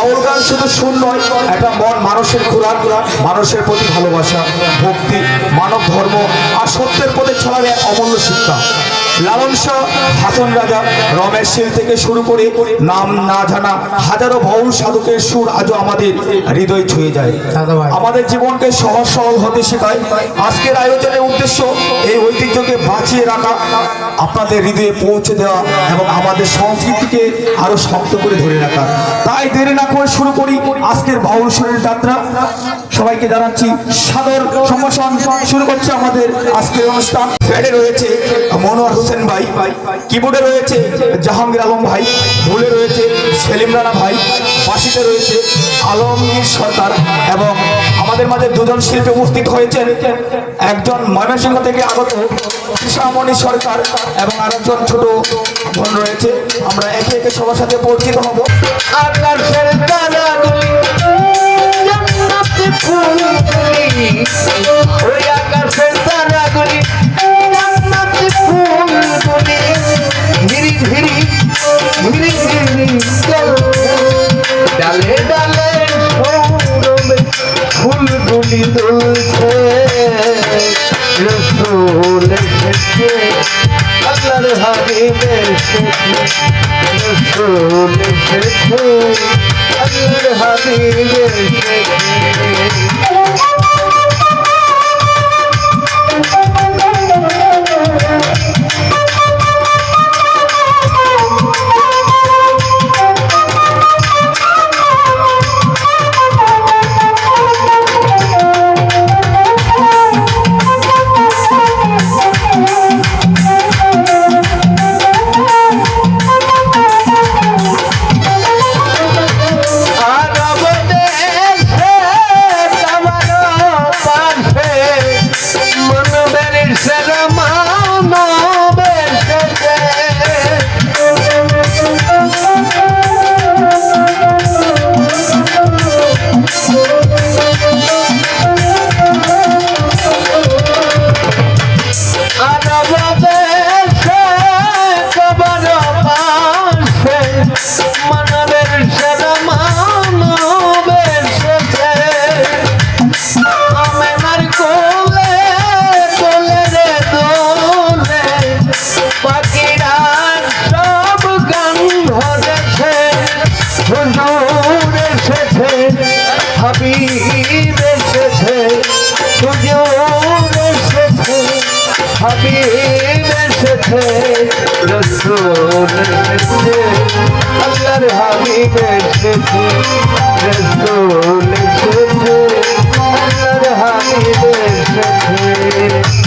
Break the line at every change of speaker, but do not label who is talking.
বাউল গান শুধু সুর নয়, একটা মন, মানুষের খোরাক, মানুষের প্রতি ভালোবাসা, ভক্তি, মানব ধর্ম, আর সত্যের পথে ছড়াবে অমূল্য শিক্ষা। লালন শাহ হাসন রাজা রমেশ শীল থেকে শুরু করে নাম না জানা হাজারো বাউল সাধকের সুর আজও আমাদের হৃদয় ছুঁয়ে যায়। আমাদের জীবনকে সহজ সরল হতে শেখায়। আজকের আয়োজনের উদ্দেশ্য এই ঐতিহ্যকে বাঁচিয়ে রাখা আপনাদের হৃদয়ে পৌঁছে দেওয়া এবং আমাদের সংস্কৃতিকে আরও শক্ত করে ধরে রাখা। তাই দেরি না করে শুরু করি আজকের বাউল সুরের যাত্রা। সবাইকে জানাচ্ছি সাদর সম্ভাষণ শুরু করছে আমাদের আজকের অনুষ্ঠান। ফ্যাডে রয়েছে মনোয়ার হোসেন ভাই কিবোর্ডে রয়েছে জাহাঙ্গীর আলম ভাই ভুলে রয়েছে সেলিম রানা ভাই বাসিতে রয়েছে আলমগীর সরকার এবং আমাদের মাঝে দুজন শিল্পী উপস্থিত হয়েছেন। একজন ময়মনসিংহ থেকে আগত কৃষ্ণামণি সরকার এবং আরেকজন ছোট বোন রয়েছে। আমরা একে একে সবার সাথে পরিচিত হব।
আকাশের এসেছে আল্লাহর হাবিব হুজুর এসেছে হাবিব এসেছে রসুল এসেছে আল্লাহর হাবিব এসেছে রসুল এসেছে আল্লাহর হাবিব এসেছে